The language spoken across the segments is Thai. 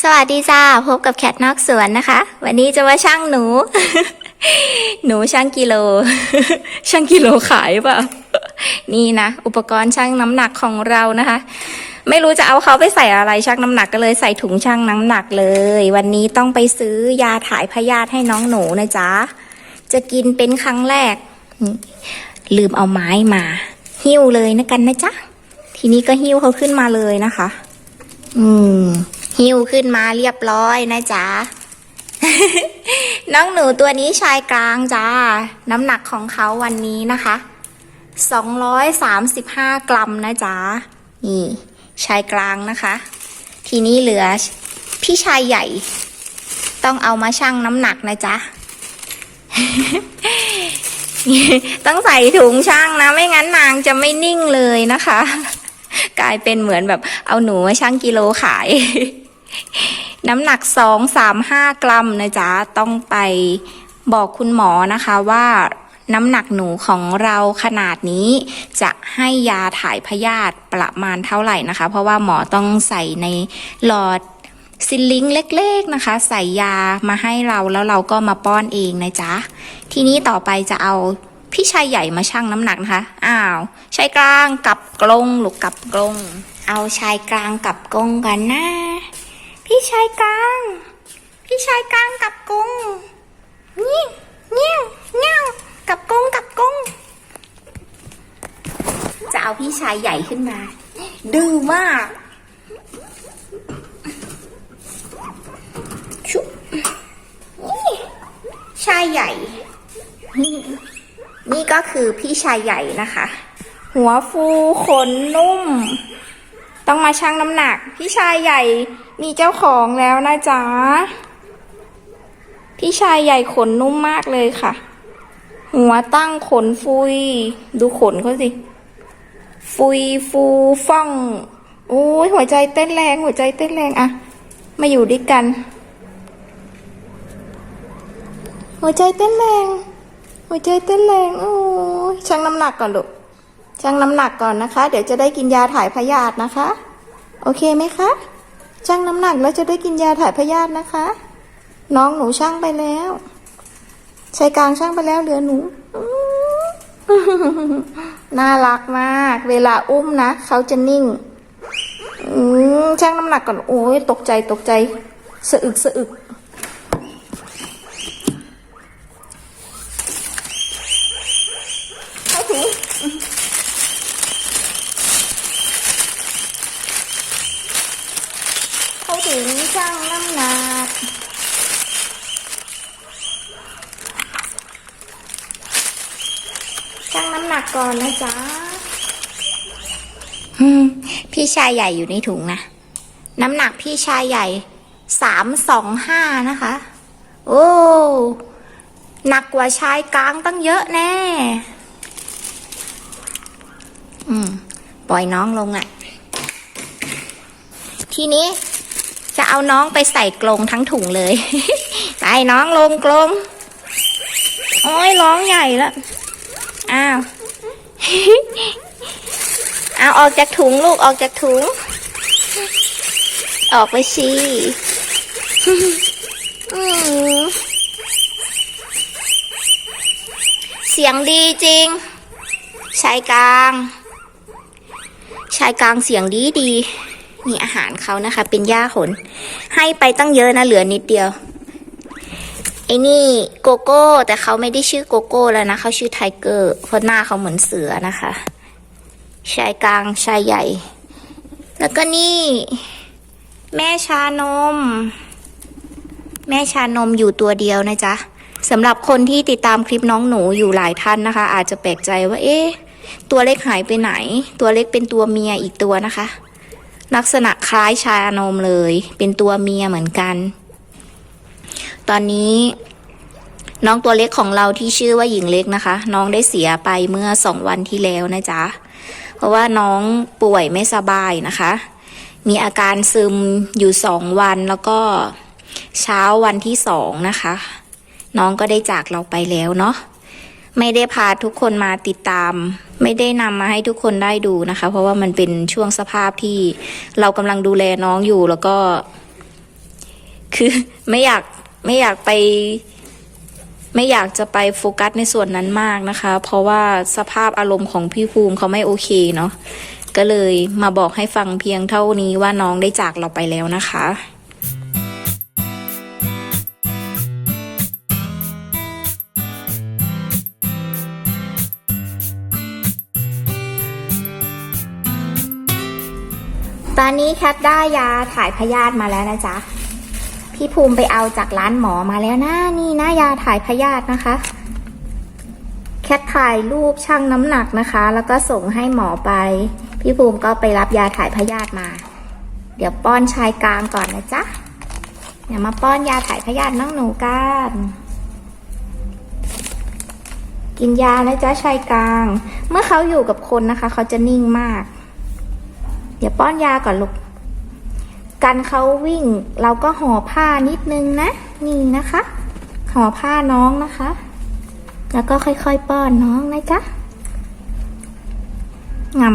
สวัสดีจ้าพบกับแคทนอกสวนนะคะ วันนี้จะมาช่างหนู หนูช่างกิโล ช่างกิโลขายเปล่านี่นะ อุปกรณ์ช่างน้ำหนักของเรานะคะ ไม่รู้จะเอาเขาไปใส่อะไรช่างน้ำหนักก็เลยใส่ถุงช่างน้ำหนักเลย วันนี้ต้องไปซื้อยาถ่ายพยาธิให้น้องหนูนะจ๊ะจะกินเป็นครั้งแรก ลืมเอาไม้มา หิ้วเลยนะกันนะจ๊ะทีนี้ก็หิ้วเขาขึ้นมาเลยนะคะ อืม หิ้วขึ้นมาเรียบร้อยนะจ๊ะ น้องหนูตัวนี้ชายกลางจ้า น้ำหนักของเขาวันนี้นะคะ235 กรัมนะจ๊ะ นี่ชายกลางนะคะ ทีนี้เหลือพี่ชายใหญ่ ต้องเอามาชั่งน้ำหนักนะจ๊ะ ต้องใส่ถุงชั่งนะ ไม่งั้นนางจะไม่นิ่งเลยนะคะ กลายเป็นเหมือนแบบเอาหนูมาชั่งกิโลขาย น้ำหนักสองสามห้ากรัมนะจ๊ะ ต้องไปบอกคุณหมอนะคะว่าน้ำหนักหนูของเราขนาดนี้ จะให้ยาถ่ายพยาธิประมาณเท่าไหร่นะคะ เพราะว่าหมอต้องใส่ในหลอดซิลิงเล็กๆนะคะ ใส่ยามาให้เราแล้วเราก็มาป้อนเองนะจ๊ะ ทีนี้ต่อไปจะเอาพี่ชายใหญ่มาชั่งน้ำหนักนะคะ อ้าวชายกลางกับกลงหรือกับกลง เอาชายกลางกับกลงกันนะ พี่ชายกลาง พี่ชายกลางกับกงนี่เงี้ยวเงี้ยวกับกงกับกงจะเอาพี่ชายใหญ่ขึ้นมา ดื้อมากชุบนี่ชายใหญ่ นี่ก็คือพี่ชายใหญ่นะคะ หัวฟูขนนุ่ม ต้องมาชั่งน้ำหนัก พี่ชายใหญ่มีเจ้าของแล้วนะจ๊ะ พี่ชายใหญ่ขนนุ่มมากเลยค่ะ หัวตั้งขนฟุย ดูขนเขาสิ ฟุยฟูฟ่อง โอ้ยหัวใจเต้นแรง หัวใจเต้นแรงอะมาอยู่ด้วยกัน หัวใจเต้นแรง หัวใจเต้นแรง โอ้ยชั่งน้ำหนักก่อนลูก ชั่งน้ำหนักก่อนนะคะ เดี๋ยวจะได้กินยาถ่ายพยาธินะคะ โอเคไหมคะชั่งน้ำหนักแล้วจะได้กินยาถ่ายพยาธินะคะ น้องหนูชั่งไปแล้วชายกลางช่างไปแล้วเหลือหนู น่ารักมาก เวลาอุ้มนะเขาจะนิ่งอืชั่งน้ำหนักก่อนโอ้ยตกใจตกใจ สะอึกสะอึก เข้าถึง เข้าถึงช่างน้ำหนัก ชั่งน้ำหนักก่อนนะจ๊ะอืมพี่ ชายใหญ่อยู่ในถุงนะ น้ำหนักพี่ชายใหญ่สามสองห้านะคะ โอ้ หนักกว่าชายกลางตั้งเยอะแน่ อืม ปล่อยน้องลงอะ่ะ ทีนี้จะเอาน้องไปใส่กรงทั้งถุงเลยไปน้องลงกรงโอ้ยร้องใหญ่แล้ว อ้าว เอาออกจากถุงลูกออกจากถุง ออกไปสิเสียงดีจริง ชายกลาง ชายกลางเสียงดีดีนี่อาหารเขานะคะ เป็นหญ้าขน ให้ไปตั้งเยอะนะ เหลือนิดเดียวไอ้นี่โกโก้ แต่เขาไม่ได้ชื่อโกโก้แล้วนะ เขาชื่อไทเกอร์เพราะหน้าเขาเหมือนเสือนะคะ ชายกลางชายใหญ่ แล้วก็นี่ แม่ชานม แม่ชานมอยู่ตัวเดียวนะจ๊ะสำหรับคนที่ติดตามคลิปน้องหนูอยู่หลายท่านนะคะ อาจจะแปลกใจว่า เอ๊ะตัวเล็กหายไปไหน ตัวเล็กเป็นตัวเมียอีกตัวนะคะ ลักษณะคล้ายชานมเลย เป็นตัวเมียเหมือนกัน ตอนนี้น้องตัวเล็กของเราที่ชื่อว่าหญิงเล็กนะคะ น้องได้เสียไปเมื่อสองวันที่แล้วนะจ๊ะ ราะว่าน้องป่วยไม่สบายนะคะ มีอาการซึมอยู่สองวันแล้วก็เช้าวันที่สองนะคะ น้องก็ได้จากเราไปแล้วเนาะไม่ได้พาทุกคนมาติดตาม ไม่ได้นำมาให้ทุกคนได้ดูนะคะ เพราะว่ามันเป็นช่วงสภาพที่เรากำลังดูแลน้องอยู่แล้วก็ คือไม่อยากไม่อยากไป ไม่อยากจะไปโฟกัสในส่วนนั้นมากนะคะ เพราะว่าสภาพอารมณ์ของพี่ภูมิเขาไม่โอเคเนาะก็เลยมาบอกให้ฟังเพียงเท่านี้ว่าน้องได้จากเราไปแล้วนะคะตอนนี้แคทได้ยาถ่ายพยาธิมาแล้วนะจ๊ะ พี่ภูมิไปเอาจากร้านหมอมาแล้วนะนี่นะยาถ่ายพยาธินะคะ แคทถ่ายรูปชั่งน้ำหนักนะคะ แล้วก็ส่งให้หมอไป พี่ภูมิก็ไปรับยาถ่ายพยาธิมา เดี๋ยวป้อนชายกลางก่อนนะจ๊ะเดี๋ยวมาป้อนยาถ่ายพยาธิน้องหนูกันกินยานะจ๊ะชายกลาง เมื่อเขาอยู่กับคนนะคะ เขาจะนิ่งมาก เดี๋ยวป้อนยาก่อนลูก กันเขาวิ่ง เราก็ห่อผ้านิดนึงนะ นี่นะคะ ห่อผ้าน้องนะคะ แล้วก็ค่อยๆป้อนน้องนะจ๊ะงำ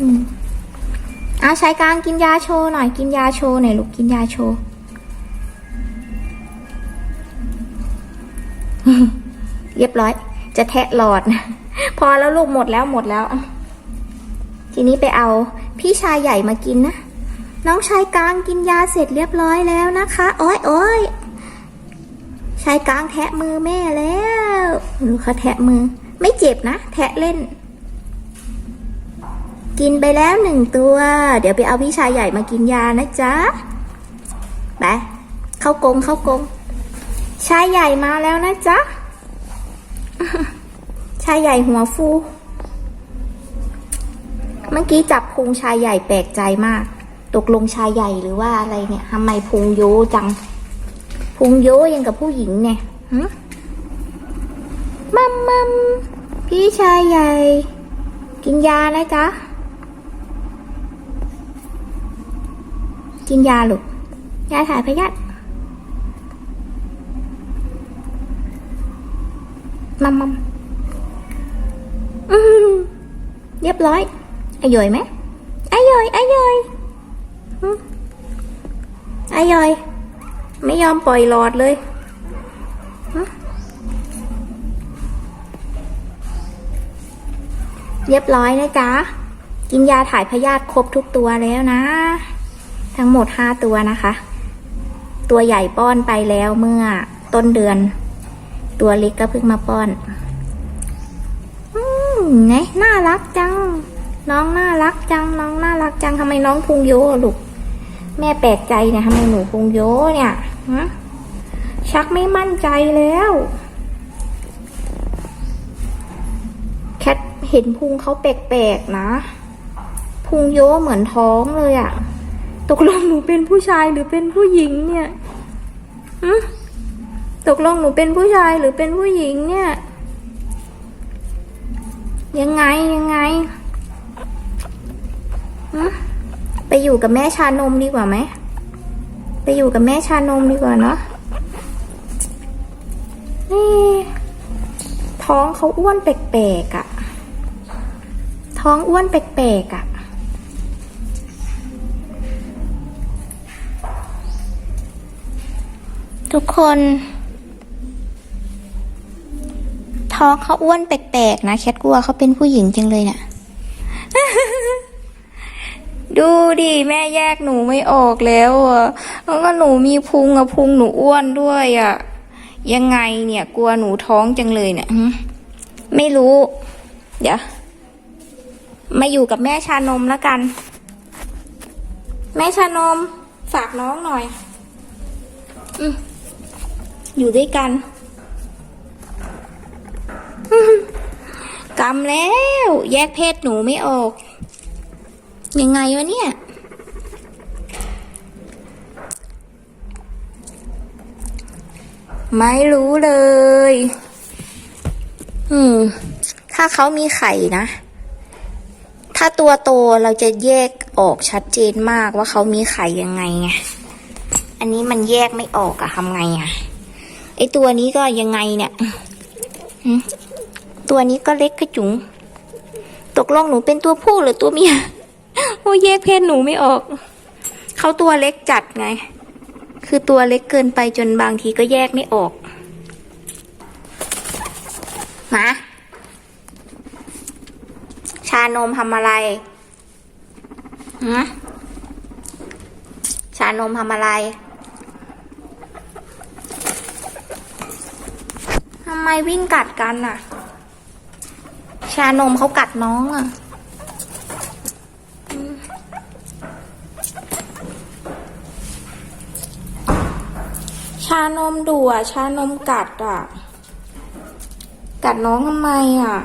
อืมอาชายกลางกินยาโชว์หน่อยกินยาโชว์หน่อยลูกกินยาโชว์เรียบร้อย จะแทะหลอด พอแล้วลูกหมดแล้วหมดแล้ว ทีนี้ไปเอาพี่ชายใหญ่มากินนะ น้องชายกลางกินยาเสร็จเรียบร้อยแล้วนะคะ โอ้ยโอ้ยชายกลางแทะมือแม่แล้วดูเขาแทะมือ ไม่เจ็บนะ แทะเล่น กินไปแล้วหนึ่งตัว เดี๋ยวไปเอาพี่ชายใหญ่มากินยานะจ๊ะ ไป เข้ากงเข้ากง ชายใหญ่มาแล้วนะจ๊ะ ชายใหญ่หัวฟู มื่อกี้จับพุงชายใหญ่แปลกใจมาก ตกลงชายใหญ่หรือว่าอะไรเนี่ยทำไมพุงโยจัง พุงโยยังกับผู้หญิงเนี่ยมัมมัมพี่ชายใหญ่ กินยานะจ๊ะ กินยาลูกยาถ่ายพยาธิมัมมัมอืมเรียบร้อย อร่อยไหมอ่อยอร่อยอืมอร่อย ไม่ยอมปล่อยหลอดเลยเรียบร้อยนะจ๊ะ กินยาถ่ายพยาธิครบทุกตัวแล้วนะ ทั้งหมดห้าตัวนะคะ ตัวใหญ่ป้อนไปแล้วเมื่อต้นเดือน ตัวเล็กก็เพิ่งมาป้อน อืมไงน่ารักจัง น้องน่ารักจัง น้องน่ารักจังทำไมน้องพุงโยลูก แม่แปลกใจเนี่ยทำไมหนูพุงโยเนี่ยฮะชักไม่มั่นใจแล้ว แคทเห็นพุงเขาแปลกๆนะ พุงโยเหมือนท้องเลยอะตกลงหนูเป็นผู้ชายหรือเป็นผู้หญิงเนี่ยฮะตกลงหนูเป็นผู้ชายหรือเป็นผู้หญิงเนี่ย ยังไงยังไง ไปอยู่กับแม่ชานมดีกว่าไหม ไปอยู่กับแม่ชานมดีกว่าเนาะนี่ท้องเขาอ้วนแปลกๆอะ่ะ ท้องอ้วนแปลกๆอะ่ะ ทุกคน ท้องเขาอ้วนแปลกๆนะแคทกลัวเขาเป็นผู้หญิงจังเลยเนะ่ะ ดูดิแม่แยกหนูไม่ออกแล้วอะแล้วก็หนูมีพุงอะพุงหนูอ้วนด้วยอะ ยังไงเนี่ยกลัวหนูท้องจังเลยเนี่ยไม่รู้ เดี๋ยวมาอยู่กับแม่ชานมแล้วกัน แม่ชานม ฝากน้องหน่อยออยู่ด้วยกันกำแล้ว แยกเพศหนูไม่ออก ยังไงวะเนี่ย ไม่รู้เลย อืม ถ้าเขามีไข่นะ ถ้าตัวโตเราจะแยกออกชัดเจนมากว่าเขามีไข่ยังไงไง อันนี้มันแยกไม่ออกอะทำไงอะไอตัวนี้ก็ยังไงเนี่ยหืมตัวนี้ก็เล็กกระจุง ตกลงหนูเป็นตัวผู้หรือตัวเมีย อ้ยแยกเพศหนูไม่ออก เขาตัวเล็กจัดไง คือตัวเล็กเกินไปจนบางทีก็แยกไม่ออก มา ชานมทำอะไรฮะชานมทำอะไร ทำไมวิ่งกัดกันน่ะ ชานมเขากัดน้องอะอืมชานมดุอะ ชานมกัดอะ กัดน้องทำไมอะ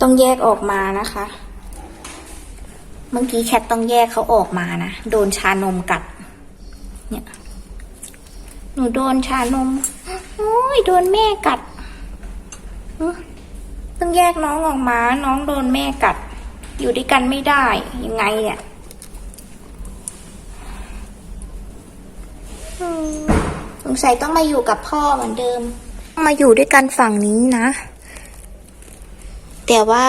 ต้องแยกออกมานะคะ เมื่อกี้แคทต้องแยกเขาออกมานะ โดนชานมกัด เนี่ย หนูโดนชานม โอ้ยโดนแม่กัด ต้องแยกน้องออกมา น้องโดนแม่กัด อยู่ด้วยกันไม่ได้ ยังไงเนี่ยอืม สงสัยต้องมาอยู่กับพ่อเหมือนเดิม มาอยู่ด้วยกันฝั่งนี้นะ แต่ว่า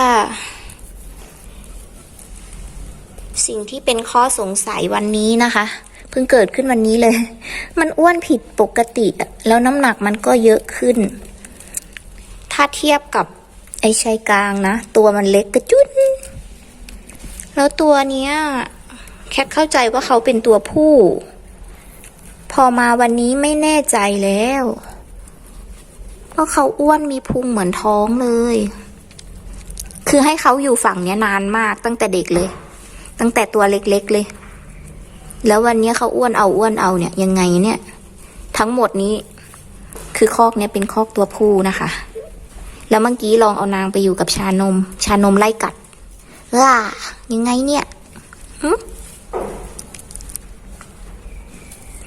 สิ่งที่เป็นข้อสงสัยวันนี้นะคะ เพิ่งเกิดขึ้นวันนี้เลย มันอ้วนผิดปกติ แล้วน้ำหนักมันก็เยอะขึ้น ถ้าเทียบกับไอ้ชายกลางนะ ตัวมันเล็กกระจุนแล้วตัวเนี้ย แค่เข้าใจว่าเขาเป็นตัวผู้ พอมาวันนี้ไม่แน่ใจแล้วเพราะเขาอ้วนมีพุงเหมือนท้องเลย คือให้เขาอยู่ฝั่งเนี้ยนานมากตั้งแต่เด็กเลย ตั้งแต่ตัวเล็กๆเลย แล้ววันนี้เขาอ้วนเอาอ้วนเอาเนี่ยยังไงเนี่ย ทั้งหมดนี้ คือคอกเนี้ยเป็นคอกตัวผู้นะคะ แล้วเมื่อกี้ลองเอานางไปอยู่กับชานม ชานมไล่กัดล่ายังไงเนี่ยหึ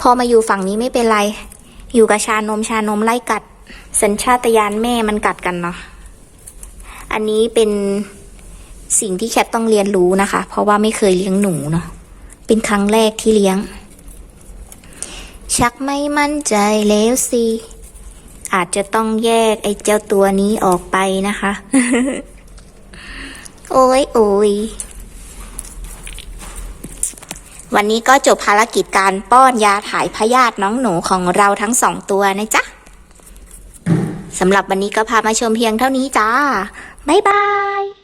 พอมาอยู่ฝั่งนี้ไม่เป็นไร อยู่กับชานมชานมไล่กัด สัญชาตญาณแม่มันกัดกันเนาะ อันนี้เป็นสิ่งที่แคทต้องเรียนรู้นะคะ เพราะว่าไม่เคยเลี้ยงหนูเนาะ เป็นครั้งแรกที่เลี้ยง ชักไม่มั่นใจแล้วสิอาจจะต้องแยกไอ้เจ้าตัวนี้ออกไปนะคะ โอ้ยโอ้ย วันนี้ก็จบภารกิจการป้อนยาถ่ายพยาธิน้องหนูของเราทั้งสองตัวนะจ๊ะสำหรับวันนี้ก็พามาชมเพียงเท่านี้จ้า บ๊ายบาย